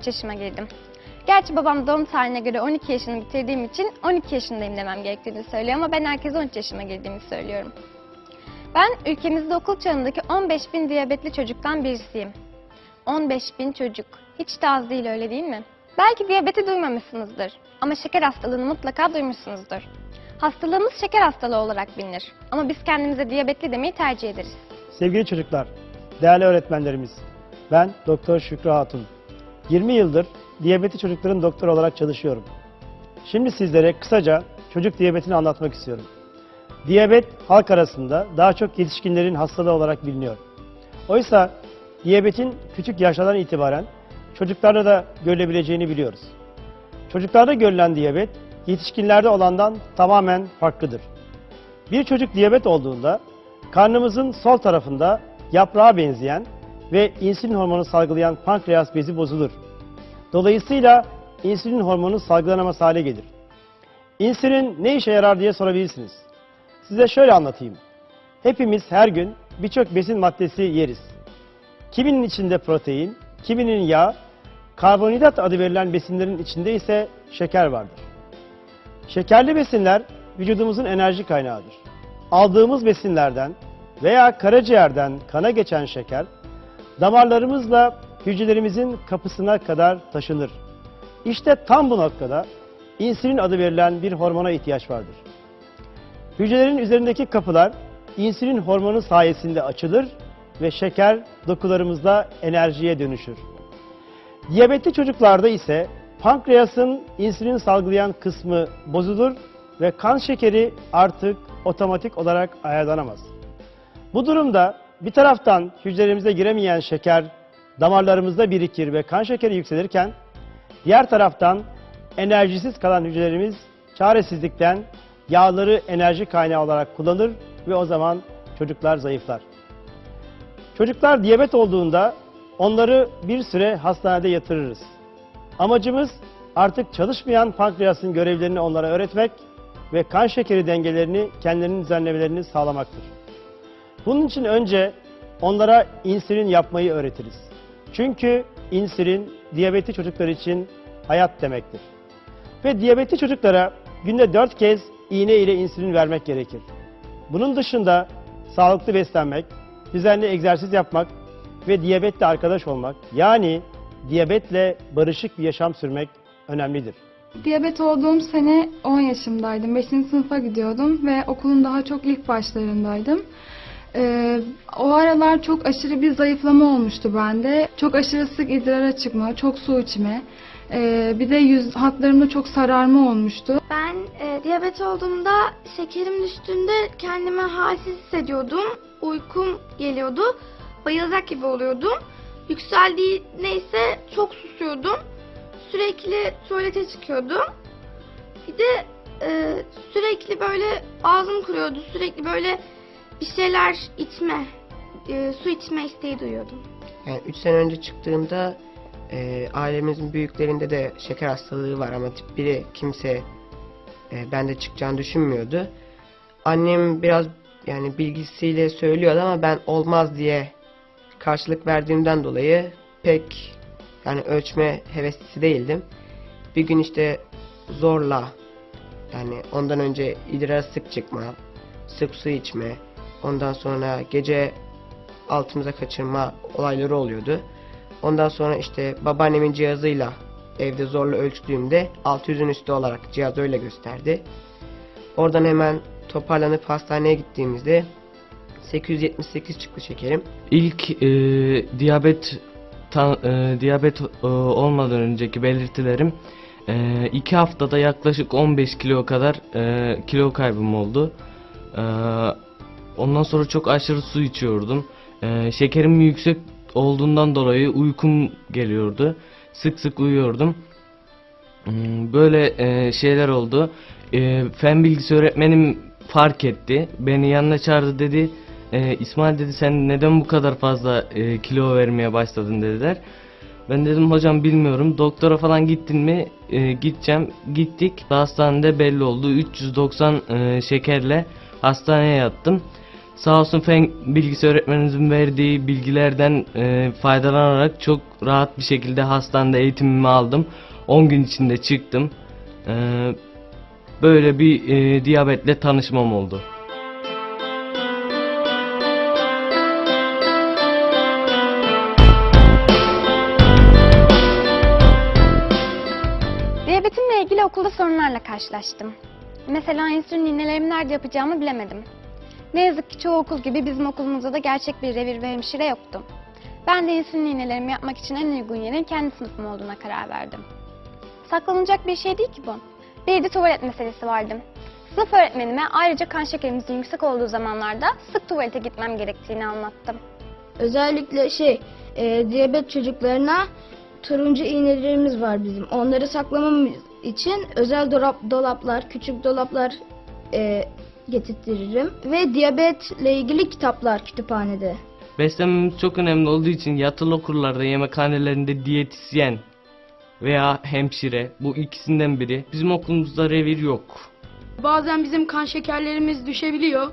13 yaşıma girdim. Gerçi babam doğum tarihine göre 12 yaşını bitirdiğim için 12 yaşındayım demem gerektiğini söylüyor ama ben herkese 13 yaşıma girdiğimi söylüyorum. Ben ülkemizde okul çağındaki 15 bin diyabetli çocuktan birisiyim. 15 bin çocuk. Hiç de az değil öyle değil mi? Belki diyabeti duymamışsınızdır ama şeker hastalığını mutlaka duymuşsunuzdur. Hastalığımız şeker hastalığı olarak bilinir ama biz kendimize diyabetli demeyi tercih ederiz. Sevgili çocuklar, değerli öğretmenlerimiz, ben Doktor Şükrü Hatun. 20 yıldır diyabeti çocukların doktoru olarak çalışıyorum. Şimdi sizlere kısaca çocuk diyabetini anlatmak istiyorum. Diyabet halk arasında daha çok yetişkinlerin hastalığı olarak biliniyor. Oysa diyabetin küçük yaşlardan itibaren çocuklarda da görülebileceğini biliyoruz. Çocuklarda görülen diyabet yetişkinlerde olandan tamamen farklıdır. Bir çocuk diyabet olduğunda karnımızın sol tarafında yaprağa benzeyen ve insülin hormonu salgılayan pankreas bezi bozulur. Dolayısıyla insülin hormonu salgılanamaz hale gelir. İnsülin ne işe yarar diye sorabilirsiniz. Size şöyle anlatayım. Hepimiz her gün birçok besin maddesi yeriz. Kiminin içinde protein, kiminin yağ, karbonhidrat adı verilen besinlerin içinde ise şeker vardır. Şekerli besinler vücudumuzun enerji kaynağıdır. Aldığımız besinlerden veya karaciğerden kana geçen şeker damarlarımızla hücrelerimizin kapısına kadar taşınır. İşte tam bu noktada insülin adı verilen bir hormona ihtiyaç vardır. Hücrelerin üzerindeki kapılar insülin hormonu sayesinde açılır ve şeker dokularımızda enerjiye dönüşür. Diyabetli çocuklarda ise pankreasın insülin salgılayan kısmı bozulur ve kan şekeri artık otomatik olarak ayarlanamaz. Bu durumda bir taraftan hücrelerimize giremeyen şeker damarlarımızda birikir ve kan şekeri yükselirken diğer taraftan enerjisiz kalan hücrelerimiz çaresizlikten yağları enerji kaynağı olarak kullanır ve o zaman çocuklar zayıflar. Çocuklar diyabet olduğunda onları bir süre hastanede yatırırız. Amacımız artık çalışmayan pankreasın görevlerini onlara öğretmek ve kan şekeri dengelerini kendilerinin düzenlemelerini sağlamaktır. Bunun için önce onlara insülin yapmayı öğretiriz. Çünkü insülin diyabetli çocuklar için hayat demektir. Ve diyabetli çocuklara günde 4 kez iğne ile insülin vermek gerekir. Bunun dışında sağlıklı beslenmek, düzenli egzersiz yapmak ve diyabetle arkadaş olmak yani diyabetle barışık bir yaşam sürmek önemlidir. Diyabet olduğum sene 10 yaşımdaydım. 5. sınıfa gidiyordum ve okulun daha çok ilk başlarındaydım. Ee, o aralar çok aşırı bir zayıflama olmuştu bende. Çok aşırı sık idrara çıkma, çok su içme. Ee, bir de yüz hatlarımda çok sararma olmuştu. Ben e, diyabet olduğumda şekerim düştüğünde kendimi halsiz hissediyordum. Uykum geliyordu. Bayılacak gibi oluyordum. Yükseldiği neyse çok susuyordum. Sürekli tuvalete çıkıyordum. Bir de e, sürekli böyle ağzım kuruyordu. Sürekli böyle bir şeyler içme, e, su içme isteği duyuyordum. Yani 3 sene önce çıktığımda e, ailemizin büyüklerinde de şeker hastalığı var ama tip 1'i kimse e, bende çıkacağını düşünmüyordu. Annem biraz yani bilgisiyle söylüyordu ama ben olmaz diye karşılık verdiğimden dolayı pek yani ölçme heveslisi değildim. Bir gün işte zorla yani ondan önce idrara sık çıkma, sık su içme, ondan sonra gece altımıza kaçırma olayları oluyordu. Ondan sonra işte babaannemin cihazıyla evde zorla ölçtüğümde 600'ün üstü olarak cihaz öyle gösterdi. Oradan hemen toparlanıp hastaneye gittiğimizde 878 çıktı şekerim. İlk e, diyabet ta- e, diyabet e, olmadan önceki belirtilerim e, iki haftada yaklaşık 15 kilo kadar e, kilo kaybım oldu. E, ondan sonra çok aşırı su içiyordum. E, şekerim yüksek olduğundan dolayı uykum geliyordu. Sık sık uyuyordum. Hmm, Böyle e, şeyler oldu. E, fen bilgisi öğretmenim fark etti. Beni yanına çağırdı dedi. E, İsmail dedi sen neden bu kadar fazla e, kilo vermeye başladın dediler. Ben dedim hocam bilmiyorum. Doktora falan gittin mi? E, gideceğim. Gittik. Hastanede belli oldu. 390 e, şekerle hastaneye yattım. Sağ olsun fen bilgisi öğretmenimizin verdiği bilgilerden e, faydalanarak çok rahat bir şekilde hastanede eğitimimi aldım. 10 gün içinde çıktım. E, böyle bir e, diyabetle tanışmam oldu. Diyabetimle ilgili okulda sorunlarla karşılaştım. Mesela insülin iğnelerimi nerede yapacağımı bilemedim. Ne yazık ki çoğu okul gibi bizim okulumuzda da gerçek bir revir ve hemşire yoktu. Ben de insülin iğnelerimi yapmak için en uygun yerin kendi sınıfım olduğuna karar verdim. Saklanacak bir şey değil ki bu. Bir de tuvalet meselesi vardı. Sınıf öğretmenime ayrıca kan şekerimizin yüksek olduğu zamanlarda sık tuvalete gitmem gerektiğini anlattım. Özellikle şey, e, diyabet çocuklarına turuncu iğnelerimiz var bizim. Onları saklamamız için özel dolap, dolaplar, küçük dolaplar e, getirtirim. Ve diyabetle ilgili kitaplar kütüphanede. Beslenmemiz çok önemli olduğu için yatılı okullarda yemekhanelerinde diyetisyen veya hemşire bu ikisinden biri. Bizim okulumuzda revir yok. Bazen bizim kan şekerlerimiz düşebiliyor.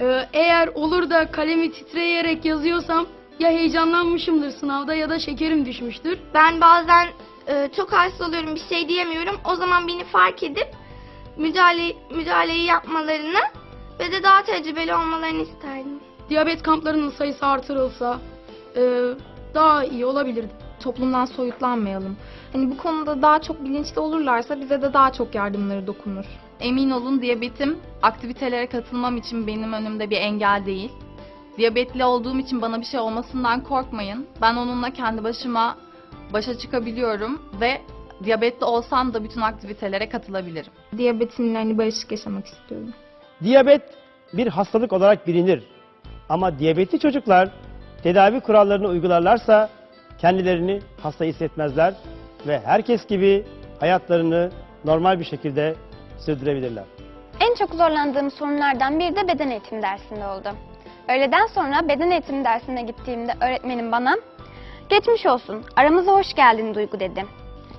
Ee, eğer olur da kalemi titreyerek yazıyorsam ya heyecanlanmışımdır sınavda ya da şekerim düşmüştür. Ben bazen e, çok hasta oluyorum, bir şey diyemiyorum. O zaman beni fark edip müdahale, müdahaleyi yapmalarını ve de daha tecrübeli olmalarını isterdim. Diyabet kamplarının sayısı artırılsa e, daha iyi olabilirdi. Toplumdan soyutlanmayalım. Hani bu konuda daha çok bilinçli olurlarsa bize de daha çok yardımları dokunur. Emin olun diyabetim aktivitelere katılmam için benim önümde bir engel değil. Diyabetli olduğum için bana bir şey olmasından korkmayın. Ben onunla kendi başıma başa çıkabiliyorum ve diyabetli olsam da bütün aktivitelere katılabilirim. Diyabetimle hani barışık yaşamak istiyorum. Diyabet bir hastalık olarak bilinir. Ama diyabetli çocuklar tedavi kurallarını uygularlarsa kendilerini hasta hissetmezler ve herkes gibi hayatlarını normal bir şekilde sürdürebilirler. En çok zorlandığım sorunlardan biri de beden eğitimi dersinde oldu. Öğleden sonra beden eğitimi dersine gittiğimde öğretmenim bana "Geçmiş olsun, aramıza hoş geldin Duygu." dedi.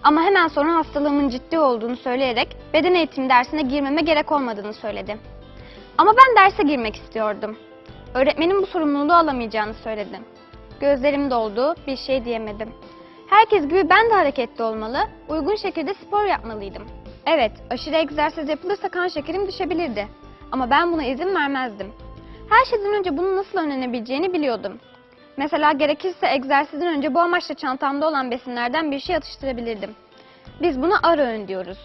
Ama hemen sonra hastalığımın ciddi olduğunu söyleyerek beden eğitimi dersine girmeme gerek olmadığını söyledi. Ama ben derse girmek istiyordum. Öğretmenim bu sorumluluğu alamayacağını söyledi. Gözlerim doldu, bir şey diyemedim. Herkes gibi ben de hareketli olmalı, uygun şekilde spor yapmalıydım. Evet, aşırı egzersiz yapılırsa kan şekerim düşebilirdi. Ama ben buna izin vermezdim. Her şeyden önce bunun nasıl önlenebileceğini biliyordum. Mesela gerekirse egzersizden önce bu amaçla çantamda olan besinlerden bir şey atıştırabilirdim. Biz buna ara öğün diyoruz.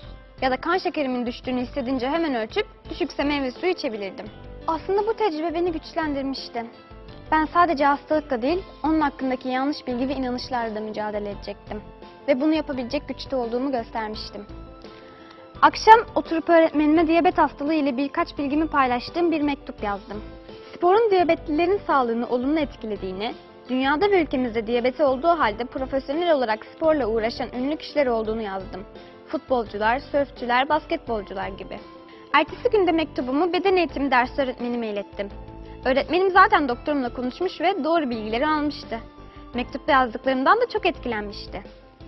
Ya da kan şekerimin düştüğünü hissedince hemen ölçüp düşükse meyve suyu içebilirdim. Aslında bu tecrübe beni güçlendirmişti. Ben sadece hastalıkla değil, onun hakkındaki yanlış bilgi ve inanışlarla da mücadele edecektim. Ve bunu yapabilecek güçte olduğumu göstermiştim. Akşam oturup öğretmenime diyabet hastalığı ile birkaç bilgimi paylaştığım bir mektup yazdım. Sporun diyabetlilerin sağlığını olumlu etkilediğini, dünyada ve ülkemizde diyabeti olduğu halde profesyonel olarak sporla uğraşan ünlü kişiler olduğunu yazdım. Futbolcular, sörfçüler, basketbolcular gibi. Ertesi günde mektubumu beden eğitimi dersi öğretmenime ilettim. Öğretmenim zaten doktorumla konuşmuş ve doğru bilgileri almıştı. Mektupta yazdıklarımdan da çok etkilenmişti.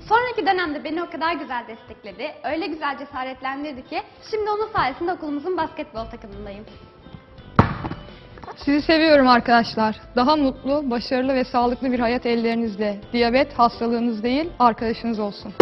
Sonraki dönemde beni o kadar güzel destekledi, öyle güzel cesaretlendirdi ki şimdi onun sayesinde okulumuzun basketbol takımındayım. Sizi seviyorum arkadaşlar. Daha mutlu, başarılı ve sağlıklı bir hayat ellerinizde. Diyabet hastalığınız değil, arkadaşınız olsun.